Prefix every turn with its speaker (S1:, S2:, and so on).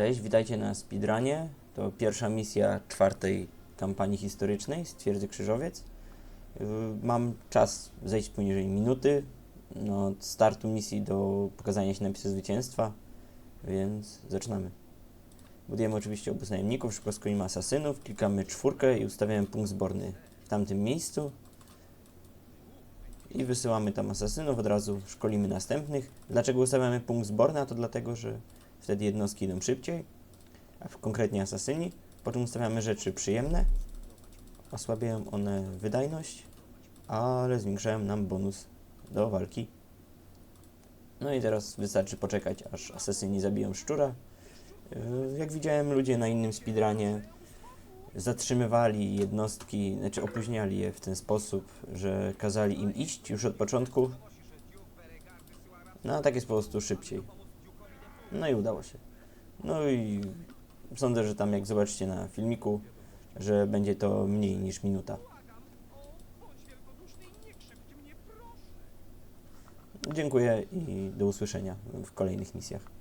S1: Cześć, witajcie na speedrunie. To pierwsza misja czwartej kampanii historycznej z Twierdzy Krzyżowiec. Yy, Mam czas zejść poniżej minuty no, od startu misji do pokazania się napisu zwycięstwa, więc zaczynamy. Budujemy oczywiście obóz najemników, szybko skroimy asasynów, klikamy czwórkę i ustawiamy punkt zborny w tamtym miejscu. I wysyłamy tam asasynów, od razu szkolimy następnych. Dlaczego ustawiamy punkt zborny? A to dlatego, że wtedy jednostki idą szybciej, a konkretnie asasyni. Po czym ustawiamy rzeczy przyjemne. Osłabiają one wydajność, ale zwiększają nam bonus do walki. No i teraz wystarczy poczekać, aż asasyni zabiją szczura. Yy, Jak widziałem, ludzie na innym speedrunie zatrzymywali jednostki, znaczy opóźniali je w ten sposób, że kazali im iść już od początku. No a tak jest po prostu szybciej. No i udało się. No i sądzę, że tam jak zobaczycie na filmiku, że będzie to mniej niż minuta. Dziękuję i do usłyszenia w kolejnych misjach.